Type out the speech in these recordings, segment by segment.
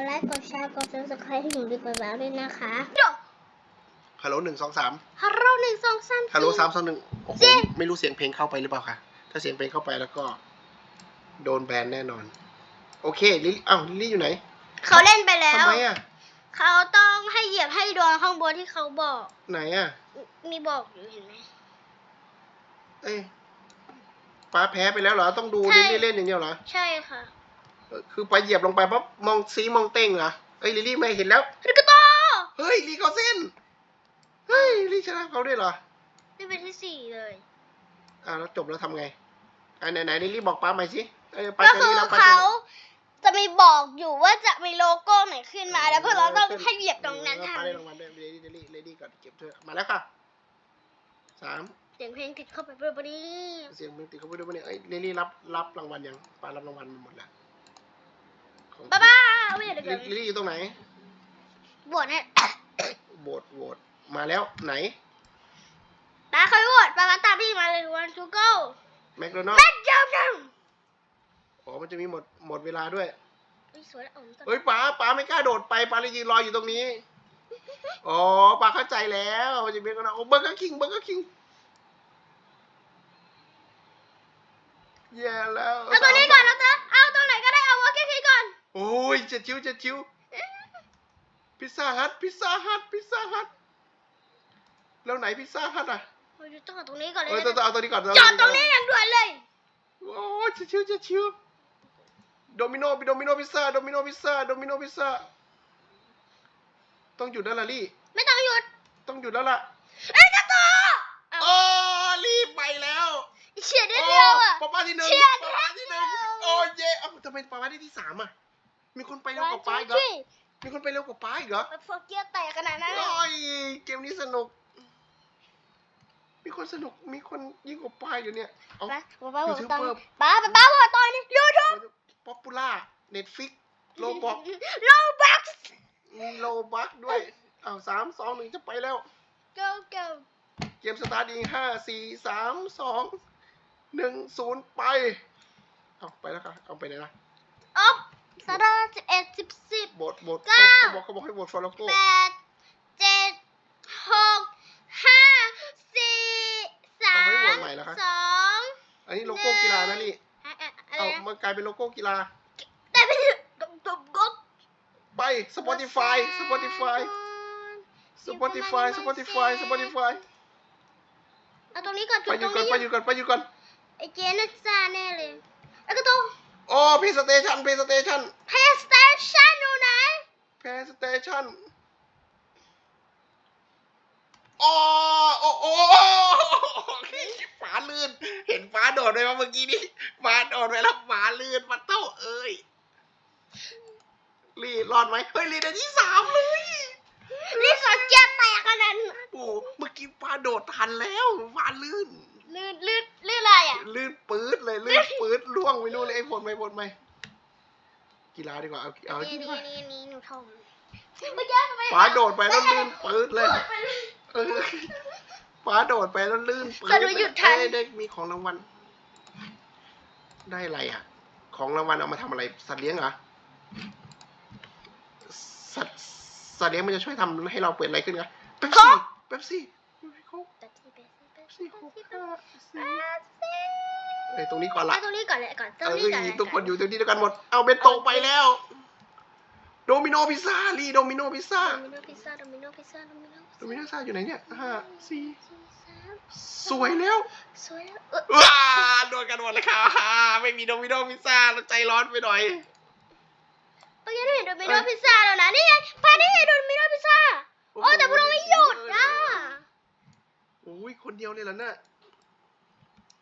ดไลค์กดแชร์กดซับสไครต์ให้หนูดีกว่าแล้วด้วยนะคะฮัลโหลหนึ่งสองสามฮัลโหลหนึ่งสองสามฮัลโหลสามสองหนึ่งโอ้โหเจ๊ไม่รู้เสียงเพลงเข้าไปหรือเปล่าคะถ้าเสียงเพลงเข้าไปแล้วก็ โดนแบนแน่นอน โอเคลิลลี่อ้าวลิลลี่อยู่ไหน เขาเล่นไปแล้วทำไมอะเขาต้องให้เหยียบให้โดนข้างบนที่เขาบอก ไหนอะ มีบอกอยู่เห็นไหมเอ้ยป้าแพ้ไปแล้วเหรอ ต้องดูใช่ลิลลี่เล่นอย่างเดียวเหรอ ใช่ค่ะเออ คือไปเหยียบลงไปปั๊บมองซีมองเต้งเหรอเอ้ยลิลลี่ไม่เห็นแล้วริกโตเฮ้ยลีเขาเส้นเฮ้ยลีชนะเขาด้วยเหรอนี่เป็นที่สี่เลยอ่าแล้วจบแล้วทำไงอ่าไหนไหนลิลลี่บอกป้าใหม่สิเอ้ยไปก็เจอคือลี่แล้วไปเจอเขาลี่ จะมีบอกอยู่ว่าจะมีโลโก้ไหนขึ้นมา แล้วพวกเราต้องให้เหยียบตรงนั้นเออทัไปนได้รางวัลด้วยเลดี้เลดี้เลดี้ก่อนเก็บเธอะมาแล้วค่ะสามเสียงเพลงติดเข้าไปเบอร์บอดี้เสียงมึงติดเข้าไปด้วยปะเนี่ยเอ้ยเลดี้รับรับรางวัลยังป้ารับรางวัลมาหมดแล้วของ บ้าบ้าไม่อยากเดี๋ยวลิลลี่อยู่ตรงไหนบวชให้โหวตโหวตมาแล้วไหนตาเคยบวชปามาตามพี่มาเลยวันทูโก้แมคโดนัลแม่เจ้าหนึ่งอ๋อมันจะมีหมดหมดเวลาด้วย อุ๊ยสวยอ่อนจังเฮ้ยป้าป้าไม่กล้าโดดไปป้าเลยยืนรออยู่ตรงนี้ อ๋อป้าเข้าใจแล้วมันจะเป็นกันนะโอ้เบอร์เกอร์คิงเบอร์เกอร์คิงแย่แล้วเอาตัวนี้ก่อนนะเต้เอาตัว โอ้ยเจ็ดชิวเจ็ดชิวพิซซ่าฮัทพิซซ่าฮัทพิซซ่าฮัทแล้วไหนพิซซ่าฮัทอะเราจะต้องเอาตรงนี้ก่อนเลยเออต้องเอาตัวนี้ก่อนจอดตรงนี้อย่างด่วนเลยโอ้ยเจ็ดชิวเจ็ดชิวโดมิโนโดมิโนพิซซ่าโดมิโนพิซซ่าโดมิโนพิซซ่าต้องหยุดแล้วล่ะลี่ ไม่ต้องหยุด ต้องหยุดแล้วล่ะเอ้ยกระโตเอาโอ้รีบไปแล้วเฉียดนิดเดียวอะป้าป้าที่หนึ่งเฉียดป้าป้าที่หนึ่งนิดเดียวโอ้เย่เอ้าทำไมป้าป้าได้ที่สามอะ มีคนไปเร็วกว่าป้าอีกเหรอมีคนไปเร็วกว่าป้าอีกเหรอแบบโฟเกียแตกขนาดนั้นเลยโอ้ยเกมนี้สนุก มีคนสนุก มีคนยิ่งกว่าป้าอยู่เนี่ย เอาป้าป้ายูบอกทูบตอนเบอร์ป้าป้าป้าบอกตอนนี้ยูทูบป๊อปปูล่าเน็ตฟิกโลบอกโลบักมีโลบักด้วยอ้าวสามสองหนึ่งจะไปแล้ว go go เกมสตาร์ทอีกห้าสี่สามสองหนึ่งศูนย์ไป เอาไปแล้วค่ะ เอาไปไหนนะออ ฟสตาร์สิบเอ็ดสิบสิบโบทโบทเก้าเขาบอกเขาบอกให้โบทฟอลโลโก้แปดเจ็ดหกห้าสี่สาเอาให้หมมดใหม่แล้วครับสองอันนี้โลโก้กีฬานะนี่อะอะอะไรเอานะมันกลายเป็นโลโก้กีฬา แต่ไม่ถึงกบกบกบไป Spotify Spotify Spotify Spotify Spotify เอาตรงนี้ก่อนไปจุดอตรยู่งก่อนนี้ไปอยู่ก่อนไปอยู่ก่อนไอเจน่าซ่าแน่เลยแล้วก็ตรง โอ้เพย์สเตชันเพย์สเตชันเพย์สเตชันอยู่ไหนเพย์สเตชันโอ้โอ้โอ้ฝาลื่น เห็นฟ้าโดดไปว่าเมื่อกี้นี้ฟ้าโดดไปแล้วฝาลื่นมาเต้าเอ้ยลีรอดไหมเฮ้ยลีได้ที่สามเลยนี่สอนเจี๊ยบแตกขนาดนั้นโอ้เมื่อกี้ฟ้าโดดทันแล้วฟ้าลื่น ลื่นลื่นลื่นอะไรอะ ลื่นปื๊ดเลยลื่นปื๊ดล่วงไปนู่นเลยไอ้ฝนไปฝนไปกีฬาดีกว่าเอาเอานี่ดีนี่กว่านี่นี่หนูทงเมื่อกี้ทำไมฟ้าโดดไปแล้วลื่นปื๊ดเลยเออฟ้าโดดไปแล้วลื่นปื๊ดสนุกหยุดทัน เอ้ยได้มีของรางวัลได้อะไรอะ ของรางวัลเอามาทำอะไร สัตว์เลี้ยงเหรอสัตว์สัตว์เลี้ยงมันจะช่วยทำให้เราเปิดอะไรขึ้นกันเป๊ปซี่เป๊ปซี่ ซี่แป๊บซี่ซี่โค้กแป๊บห้าสี่ซี่เอ้ยตรงนี้ก่อนละเอาตรงนี้ก่อนเลยก่อนตรงเอ้นี้ก่อนยเลยทุกคนอยู่ตรงนี้ด้วยกันหมด เอาเบนโตะไปแล้ว โดมิโนพิซซ่าลีโดมิโนพิซซ่า โดมิโนพิซซ่าโดมิโนพิซซ่าโดมิโนโดมิโนพิซซ่าอยู่ไหนเนี่ยห้าสี่สี่สามสวยแล้ว สวยแล้วเออว้าโดนกันหมดเลยค่ะไม่มีโดมิโนพิซซ่าเราใจร้อนไปหน่อย เมื่อกี้เราเห็นโดมิโนพิซซ่าแล้วนะนี่ไงพานี่ไงโดมิโนพิซซ่า โอ้แต่พวกเราไม่หยุดนะโอ้ยคนเดียวเลยเหรอเนี่ย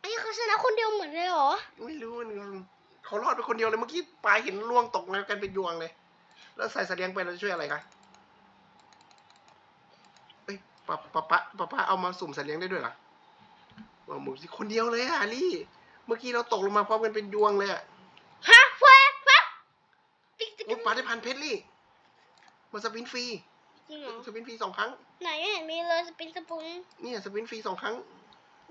ไอ้เขาชนะคนเดียวเหมือนเลยเหรอ ไม่รู้เหมือนกันเขารอดไปคนเดียวเลยเมื่อกี้ปลายเห็นล่วงตกมากันเป็นยวงเลย แล้วใส่เสลียงไปเราจะช่วยอะไรคะเอ้ยป้าป้าป้าป้าป้าเอามาสุ่มเสลียงได้ด้วยเหรอว่าหมูสิคนเดียวเลยอะลี่ เมื่อกี้เราตกลงมาพร้อมกันเป็นยวงเลยอะฮะเฟ้ยฮะติ๊กติ๊กโอ้ยป้าได้พันเพชรลี่มาสปินฟรี จริงเหรอ สปินฟรีสองครั้ง ไหนไม่เห็นมีเลยสปินสปุนเนี่ยสปินฟรีสองครั้ง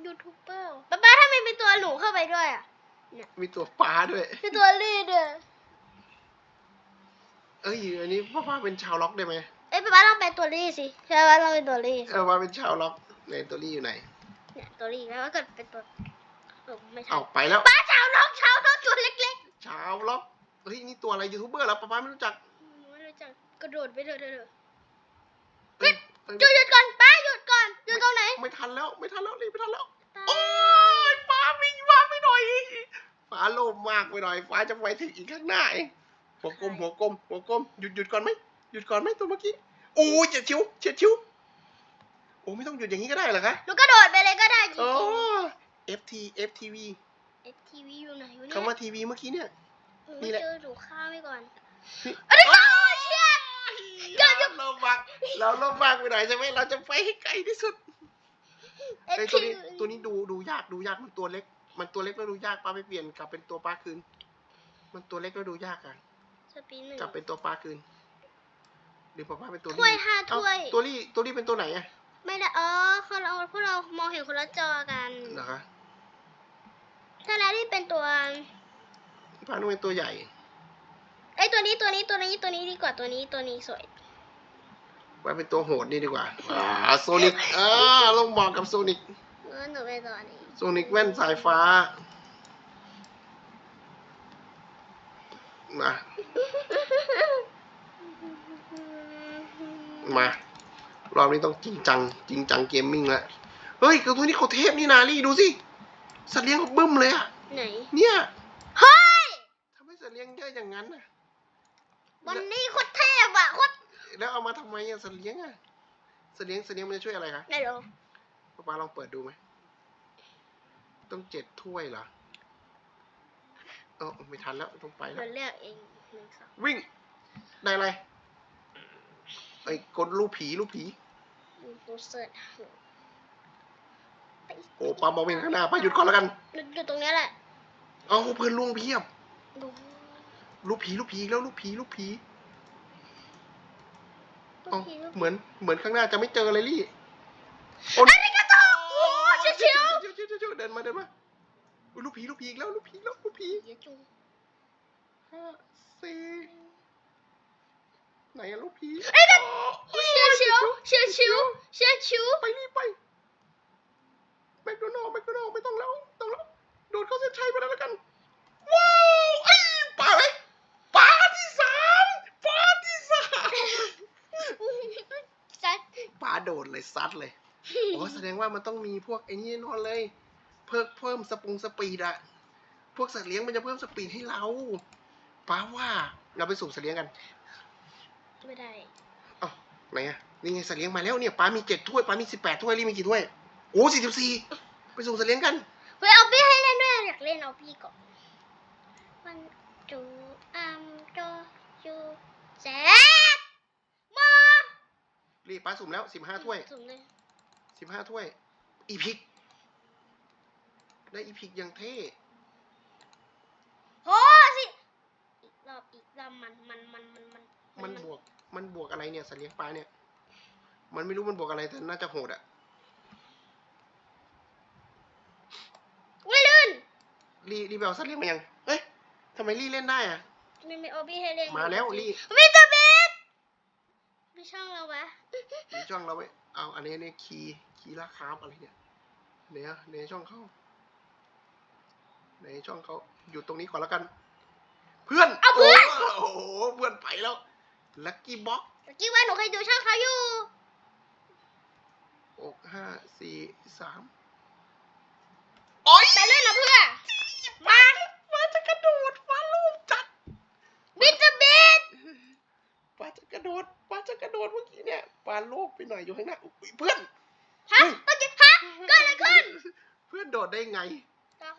ยูทูบเบอร์ป้าป้าถ้าไม่มีตัวหนูเข้าไปด้วยอะมีตัวปลาด้วย มีตัวลื่นด้วยเอ้ยอันนี้พ่อป้าเป็นชาวล็อกได้ไหมเอ้ยป๊าป๊าลองเป็นตัวรี่สิใช่ป๊าลองเป็นตัวรี่สิเออป้าเป็นชาวล็อกในตัวนี้อยู่ไหน เนี่ยตัวรี่แล้วก็เกิดเป็นตัวเออไม่ใช่เอาไปแล้วป้าชาวน้องชาวน้องตัวเล็กชาวล็อกเฮ้ยนี่ตัวอะไรยูทูบเบอร์แล้วป้าป้าไม่รู้จักๆไม่รู้จักกระโดดไปเถอะเถอะเถอะ เอ้ยเอ้ย หยุดหยุดก่อนป้าหยุดก่อนหยุดตรงไหนไม่ทันแล้วไม่ทันแล้วรีบไม่ทันแล้วป้าโอ้ยฟ้าวิ่งฟ้าไปหน่อยฟ้าโลภมากไปหน่อยฟ้าจะไปถึงอีกข้างหน้าเองหัวกลมหัวกลมหัวกลมหยุดหยุดก่อนไหมหยุดก่อนไหมตัวเมื่อกี้โอ้ยเจ็ดชิวเจ็ดชิวโอ้ไม่ต้องหยุดอย่างนี้ก็ได้เหรอคะหนูกระโดดไปเลยก็ได้จริโอ้ง FT FTV ๆเอทีวีอยู่ไหนวะเนี่ยคำว่าทีวีเมื่อกี้เนี่ยหนูนี่ไม่แหละเจอหนูข้ามไปก่อนนี่อันนี้ก็เชีย เดี๋ยวเราบักเราลบมากไปหน่อยใช่ไหมเราจะไปให้ไกลที่สุดเอไอ้ยตัวทีนี้ตัวนี้ดูดูยากดูยากมันตัวเล็ก มันตัวเล็กแล้วดูยากป้าไปเปลี่ยนกลับเป็นตัวป้าคืน มันตัวเล็กแล้วดูยากอะสปีดหนึ่งกลับเป็นตัวป้าคืนหรือป้าป้าเป็นตัวถ้วยลี่ห้าเอ้าถ้วยตัวลี่ตัวลี่เป็นตัวไหนอะไม่ได้อ๋อเขาเราพวกเรามองเห็นคนละจอกันเหรอคะถ้าแล้วที่เป็นตัวป้าต้องเป็นตัวใหญ่ไอ้ย ตัวนี้ตัวนี้ตัวนี้ตัวนี้ดีกว่าตัวนี้ตัวนี้สวยป้าเป็นตัวโหดนี่ดีกว่าอ่าโซนิกอ่าต้องบอกกับโซนิกเออหนูเป็นตัวนี้โซนิกแว่นสายฟ้ามามา รอบนี้ต้องจริงจัง จริงจังเกมมิ่งแล้วเฮ้ยกระตัวนี้เขาเทพนี่นาลี่ดูสิ สัตว์เลี้ยงเขาบึ้มเลยอะไหน เนี่ย เฮ้ยทำไมสัตว์เลี้ยงเยอะอย่างนั้นน่ะ วันนี้โคตรเทพอะโคตรแล้วเอามาทำไมอะสัตว์เลี้ยงอะสัตว์เลี้ยงสัตว์เลี้ยงมันจะช่วยอะไรคะไม่รู้ป้าปาลองเปิดดูไหมต้องเจ็ดถ้วยเหรอเออไม่ทันแล้วต้องไปหแล้นูวเลือกเองหนึ่งสองวิ่งได้อะไรไอ้กดลูกผีลูกผีหนูเสิร์ชหนูไปโอ้ปามองไปข้างหน้าป้าหยุดก่อนแล้วกัน อยู่ตรงเนี้ยแหละ เอาเพื่อนล่วงเพียบ ดู ลูกผีลูกผีอีกแล้วลูกผีลูกผีลูเอากผีลูกผีเหมือนเหมือนข้างหน้าจะไม่เจอเลยลี่โอ้อันนี้ก็ต้องโอ้เชียวเชียวเชียวเชียวเชียวเชียวเดินมาเดินมาอุ๊ยลูกผีลูกผีอีกแล้วลูกผีแล้วลูกผีเดี๋ยวจุงห้าสี่ไหนอะลูกผีเอ้ยนั่นโอ้เชียวเชียวเชียวเชียวเชียวชิวไปรีบไปแมคโดนัลด์แมคโดนัลด์ไม่ต้องแล้วต้องแล้วโดดเข้าเส้นชัยไปแล้วแล้วกันว้าวไอ้ยปลาไหมปลาที่สามปลาที่สาม จัด ปลา โดดเลยซัดเลยอ๋อแสดงว่ามันต้องมีพวกไอ้นี่แน่นอนเลย เพิ่มเพิ่มสปรุงสปีดอะพวกสัตว์เลี้ยงมันจะเพิ่มสปีดให้เราป้าว่าเราไปสุ่มสัตว์เลี้ยงกันไม่ได้เอ้าไหนอะนี่ไงสัตว์เลี้ยงมาแล้วเนี่ยป้ามีเจ็ดถ้วยป้ามีสิบแปดถ้วยรีมีกี่ถ้วยโอ้สี่สิบสี่ไปสุ่มสัตว์เลี้ยงกันเฮ้ยเอาพี่ให้เล่นด้วยอยากเล่นเอาพี่ก่อนมันจูอัมโจจูแจ๊กมา รีป้าสุ่มแล้วสิบห้าถ้วยสุ่มเลยสิบห้าถ้วย อีพิก ได้อีพิกอย่างเท่โอ้สิอีกรอบอีกรอบมันมันมันมันมันมันบวก มันบวกอะไรเนี่ยสัตว์เลี้ยงปลาเนี่ย มันไม่รู้มันบวกอะไรแต่น่าจะโหดอะไม่ลื่นรีรีบไปเอาสัตว์เลี้ยงมายังเฮ้ยทำไมรีเล่นได้อะไม่ไม่เอาพี่ให้เล่นมาแล้วลี่มิสเตอร์เบสพี่ช่องเราวะ มี ช่องเราไว้เอาอันนี้เนี่ยคีย์คีย์ราคาบอะไรเนี่ยเนี่ยในช่องเขาในช่องเขาอยู่ตรงนี้ก่อนแล้วกัน เพื่อนเอาเพื่อนโอ้โหเพื่อนไปแล้วลัคกี้บ็อกเมื่อกี้ว่าหนูเคยดูช่องเขาอยู่หกห้าสี่สามโอ้ยไปเล่นนะเพื่อนมา ฟ้าจะกระโดดฟ้าลูกจัด มิสเตอร์เบส ฟ้าจะกระโดดฟ้า จะกระโดดเมื่อกี้เนี่ยฟ้าโลกไปหน่อยอยู่ข้างหน้าอุ๊ยเพื่อนฮะเมื่อกี้ฮะเกิดอะไรขึ้น เพื่อนโดดได้ไง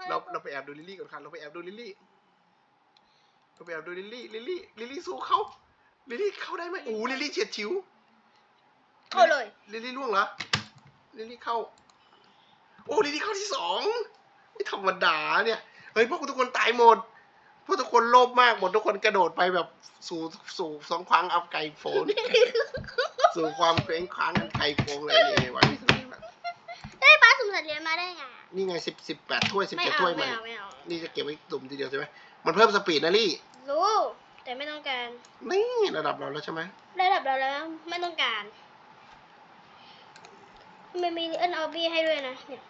เราเราไปแอบดูลิลลี่ก่อนค่ะเราไปแอบดูลิลลี่เราไปแอบดูลิลลี่ลิลลี่ลิลลี่สู้เขาลิลลี่เข้าได้ไหมโอ้ลิลลี่เฉียดฉิว เข้าเลยลิลลี่ล่วงเหรอลิลลี่เข้า โอ้ลิลลี่เข้าที่สองไม่ธรรมดาเนี่ยเฮ้ยพวกทุกคนตายหมด พวกทุกคนโลภมากหมดทุกคนกระโดดไปแบบสู่สู่สองครั้งเอาไก่โฟนสู่ความเคว้งคว้างกันไก่โฟงเลยนี่วันนี้เอ้ยป้าสุ่มสัตว์เลี้ยงมาได้ไงอะนี่ไงสิบสิบแปดถ้วยสิบไม่เจ็ดเอาถ้วยไม่มันเอาไม่เอานี่จะเก็บไว้ตุ่มทีเดียวใช่ไหมมันเพิ่มสปีดนะลี่รู้แแต่ไม่ต้องการนี่ระดับเราแล้วใช่ไหมระดับเราแล้วไม่ต้องการมันมีเอ็นออบบี้ให้ด้วยนะเนี่ย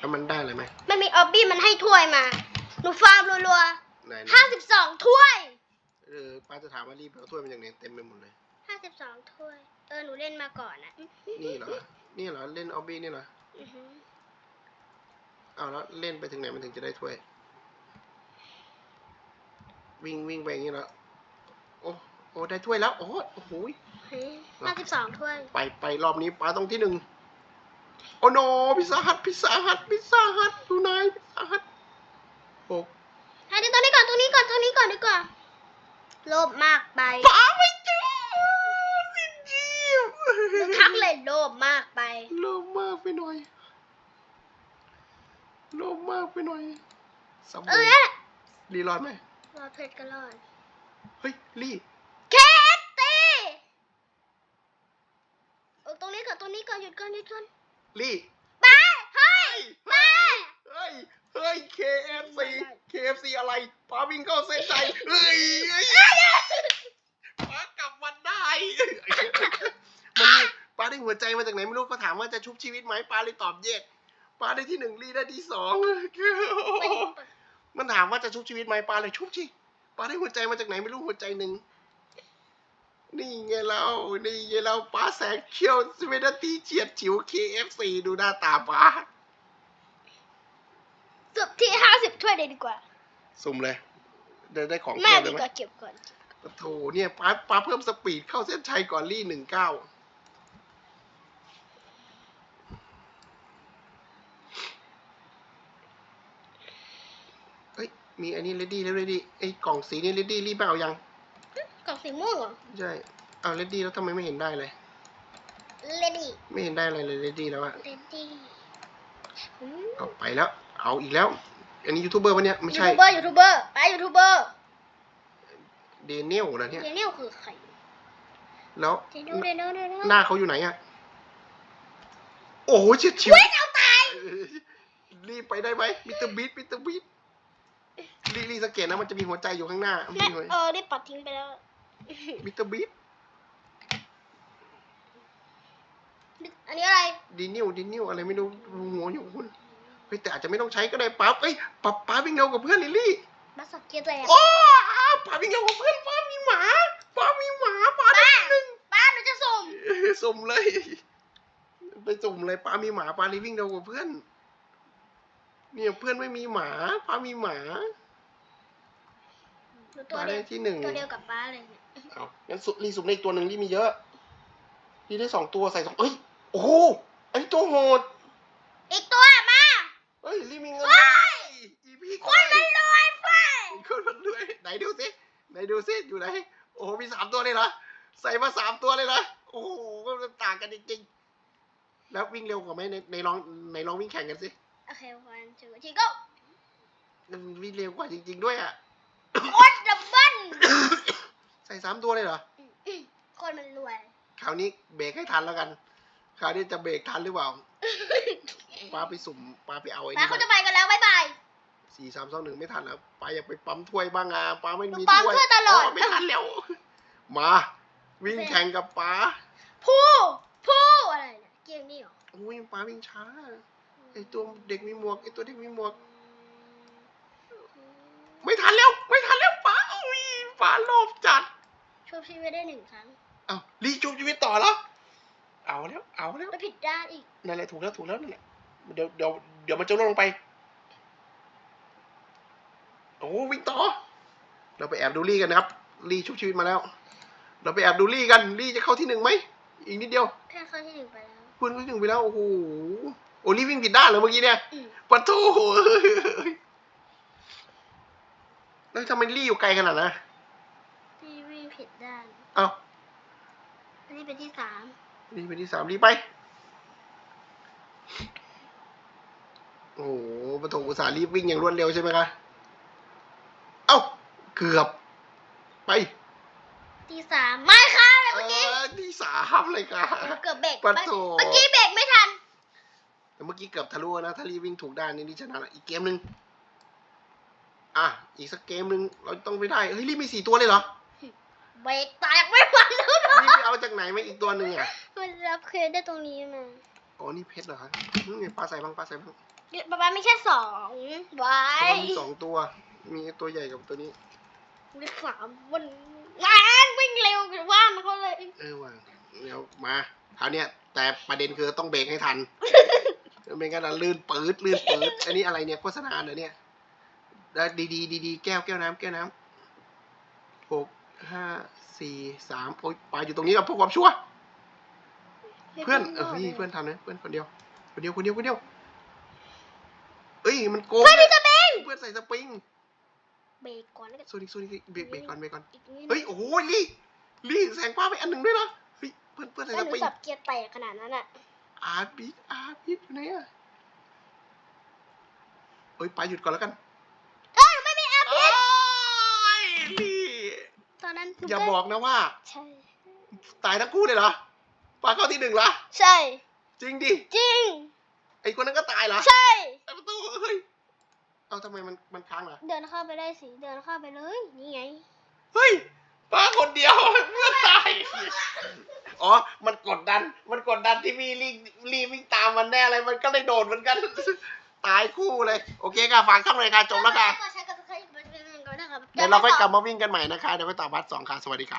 แล้วมันได้อะไรไหมมันมีออบบี้มันให้ถ้วยมาหนูฟาร์มรัว ไหนๆๆห้าสิบสองถ้วยเออป้าจะถามว่ารีบเอาถ้วยมาจากไหนเต็มไปหมดเลย ห้าสิบสองถ้วย เออ หนูเล่นมาก่อนนะนี่เหรอ นี่เหรอ เล่นออบบี้นี่เหรออือหือเอาแล้วเล่นไปถึงไหนมันถึงจะได้ถ้วย วิ่งวิ่งไปอย่างนี้แล้วโอ้โอ้ได้ถ้วยแล้ว โอ้โหโอ้โหห้าสิบสองถ้วย ไปไปรอบนี้ป้าต้องที่หนึ่งโอ้โนพิซซ่าฮัทพิซซ่าฮัทพิซซ่าฮัทดูนายพิซซ่าฮัทหก ให้ดูตัวนี้ก่อนตัวนี้ก่อนตัวนี้ก่อนดีกว่าโลภมากไปป้าไม่เจอสิจีบทักเลยโลภมากไป โลภมากไปหน่อย โลภมากไปหน่อยสับเอเลอยรีรอดไหมรอเพชรก็รอด เฮ้ยรีเคสตีเออตรงนี้ก่อนตรงนี้ก่อนหยุดก่อนหยุดก่อนรีไปเฮ้ยไปเฮ้ยเฮ้ย KFC KFC อะไรป้าวิ่งเข้าเส้นชัยเฮ้ยเฮ้ยป้ากลับมาได้มันมีป้าได้หัวใจมาจากไหนไม่รู้ก็ถามว่าจะชุบชีวิตไหมป้าเลยตอบเยกป้าได้ที่หนึ่งรีได้ที่สองมันถามว่าจะชุบชีวิตไหมป้าเลยชุบชีป้าได้หัวใจมาจากไหนไม่รู้หัวใจหนึ่งนี่ไงเรานี่ไงเราป้าแสงเขียวสเวนาทีเฉียดฉิว KFC ดูหน้าตาป้า จบที่ห้าสิบถ้วยเลยดีกว่า สุ่มเลย ได้ได้ของแม่เพิ่มดีเลยไหกมว่าเก็บก่อน โอ้โถเนี่ยป้าป้าเพิ่มสปีดเข้าเส้นชัยก่อนลี่หนึ่งเก้าเฮ้ย มีอันนี้เลดี้แล้วเลดี้ไอ้กล่องสีนี่เลดี้รีบไปเอายัง กล่องสีม่วงเหรอใช่ เอาเลดี้แล้วทำไมไม่เห็นได้เลย เลดี้ไม่เห็นได้อะไรเลยเลดี้แล้วอะเลดี้อืมเอาไปแล้ว เอาอีกแล้ว อันนี้ยูทูบเบอร์ปะเนี่ย ไม่ยูใช่ ทูบเบอร์ยูทูบเบอร์ไปยูทูบเบอร์เดเนียลนะเนี่ย เดนิเอลคือใครแล้ว เดนิเอลเดนิเอลเดนิเอลหน้าเขาอยู่ไหนอะโอ้โหเฉียดฉิวเว้ยเอาตายเออรีบไปได้ไหมมิสเตอร์บีทมิสเตอร์บีทรีรีสังเกตนะ มันจะมีหัวใจอยู่ข้างหน้าแม่มีหัวเออได้ปัดทิ้งไปแล้วมิสเตอร์บีทอันนี้อะไรดีนิวดีนิวอะไรไม่รู้หัวอยู่คุณ เฮ้ยแต่อาจจะไม่ต้องใช้ก็ได้ปั๊บเอ้ยปั๊บป้าวิ่งเร็วกับเพื่อนลิลลี่มาสักเกียร์ตัวเองโอ้ป้าวิ่งเร็วกับเพื่อนป้ามีหมาป้ามีหมาป้าได้ที่หนึ่งป้าหนูจะส่งเออสุ่มเลย ไปสุ่มเลยป้ามีหมาป้าเลยวิ่งเร็วกว่าเพื่อน เนี่ยเพื่อนไม่มีหมาป้ามีหมาหนูตัวป้าเดีได้ยวที่หนึ่งตัวเดียวกับป้าเลยเนี่ยเอางั้นสุรีสุ่มในอีกตัวหนึ่งรีมีเยอะรีได้สองตัวใส่สองเอ้ยโอ้โหอันนี้ตัวโหดอีกตัว มาเฮ้ยรีมีเงินว้ายอีพีคนมันรวยไปคนมันรวยไหนดูสิไหนดูสิอยู่ไหนโอ้โหมีสามตัวเลยเหรอใส่มาสามตัวเลยเหรอโอ้โหมันต่างกันจริงๆ แล้ววิ่งเร็วกว่าไหมในในลองในลองวิ่งแข่งกันสิโอเควันจูทีก็มันวิ่งเร็วกว่าจริง ๆ ด้วยอะโคตรดับเบิ้ลใส่สามตัวเลยเหรอคนมันรวยคราวนี้เบรกให้ทันแล้วกัน คราวนี้จะเบรกทันหรือเปล่า ป้าไปสุ่มป้าไปเอาไอ้ป้านี่เขาจะไปกันแล้วบ๊ายบาย สี่สามสองหนึ่งไม่ทันแล้วป้าอยากไปปั๊มถ้วยบ้างอะป้าไม่มีปั๊มถ้วยตลอดโไม่ทันแล้ว มา วิ่งแข่งกับป้าผู้ผู้อะไรเนี่ยเกมนี่เหรออุ้ยป้าวิ่งช้าไอตัวเด็กมีหมวกไอตัวเด็กมีหมวก ไม่ทันแล้ว ไม่ทันแล้วป้าอุ้ยป้าโลภจัดชุบชีวิตได้หนึ่งครั้งเอารีจูบชีวิตต่อแล้ว เอาแล้ว เอาแล้วแล้วผิดด้านอีก นั่นแหละถูกแล้วถูกแล้วนั่นแหละ เดี๋ยวเดี๋ยวเดี๋ยวมันจะลดลงไป โอ้วิ่งต่อ เราไปแอบดูลี่กันนะครับ ลี่ชุบชีวิตมาแล้ว เราไปแอบดูลี่กัน ลี่จะเข้าที่หนึ่งไหม อีกนิดเดียวแค่เข้าที่หนึ่งไปแล้วเพื่อนเข้าที่หนึ่งไปแล้ว โอ้โห โอ้ลี่วิ่งผิดด้านเลยเมื่อกี้เนี่ยอืมปะโถเอ้ยแล้วทำไมลี่อยู่ไกลขนาดนั้นนะพี่วิ่งผิดด้าน เอ้าอันนี้เป็นที่สามลี่ไปที่สามลี่ไป โอ้โหปะโถอุตส่าห์รีบวิ่งอย่างรวดเร็วใช่ไหมคะ เอ้า เกือบ ไปที่สามไม่ค่ะเลยเอเมื่อกี้อที่สามเลยค่ะ เกือบเบรกปะโถ เมื่อกี้เบรกไม่ทัน แต่เมื่อกี้เกือบทะลุนะ ถ้ารีบวิ่งถูกด้านนี่นี่ชนะละอีกเกมหนึ่งอะ อีกสักเกมหนึ่งเราต้องไปได้ เฮ้ยรีบมีสี่ตัวเลยเหรอ เบรกแตกไม่ไหวแล้วนะรีบไปเอาจากไหนมาอีกตัวหนึ่งอะ มันรับเครดได้ตรงนี้มา อ๋อ นี่เพชรเหรอครับนี่ไงปลาใส่บ้างปลาใส่บ้าง ป๊าป๊ามีแค่สองไว้อ๋อมีสองตัว มีตัวใหญ่กับตัวนี้มีสามวันงานวิ่งเร็วกันว่านเขาเลยเออว่ะเดี๋ยวมาคราวเนี้ยแต่ประเด็นคือต้องเบรกให้ทันไม่งั้นอะลื่นปื๊ดลื่นปื๊ดอันนี้อะไรเนี่ยโฆษณาเหรอเนี่ยได้ดีดีดีดีๆแก้วแก้วน้ำแก้วน้ำหกห้าสี่สามโอ๊ยปลาอยู่ตรงนี้กับพวกความชั่ว เพื่อนเออเฮ้ยเพื่อนทำนะเพื่อนคนเดียวคนเดียวคนเดียวคนเดียวเอ้ย มันโกงเพื่อนเนี่ที่ยจะเบรกเพื่อนใส่สปริงเบรกก่อนแล้วกันโซนิกโซนิกเบรกเบรกก่อนเบรกก่อนอีกนิดเฮ้ยโอ้โหลี่ลี่แสงฟ้าไปอันหนึ่งด้วยนะเฮ้ยเพื่อนเพื่อนใส่ถ้าสหนูปริงสับเกียร์แตกขนาดนั้นอะอาร์บีอาร์บีอยู่ไหนอะเฮ้ยไปหยุดก่อนแล้วกันเอ้ยหนูไม่มีอาโอ้พิษยลี่ตอนนั้นหนูอย่าบอกนะว่า ใช่ ตายทั้งคู่เลยเหรอปลาเข้าที่หนึ่งเหรอใช่ จริงดิ จริง ไอ้คนนั้นก็ตายเหรอใช่ไอ้ประตูเฮ้ยเอาทำไมมันมันค้างเหรอเดินเข้าไปได้สิ เดินเข้าไปเลย นี่ไง เฮ้ยปลาคนเดียวเพื่อนตายอ๋อ มันกดดัน มันกดดันที่มีรีรีวิ่งตามมันแน่เลยมันก็เลยโดดเหมือนกัน ตายคู่เลย โอเคค่ะฝากช่องเลยค่ะจบแล้วค่ะใช้กับใครเป็นกันนะครับเดี๋ยวเราค่อยกลับมาวิ่งกันใหม่นะคะ เดี๋ยวไปต่อบัสสองค่ะ สวัสดีค่ะ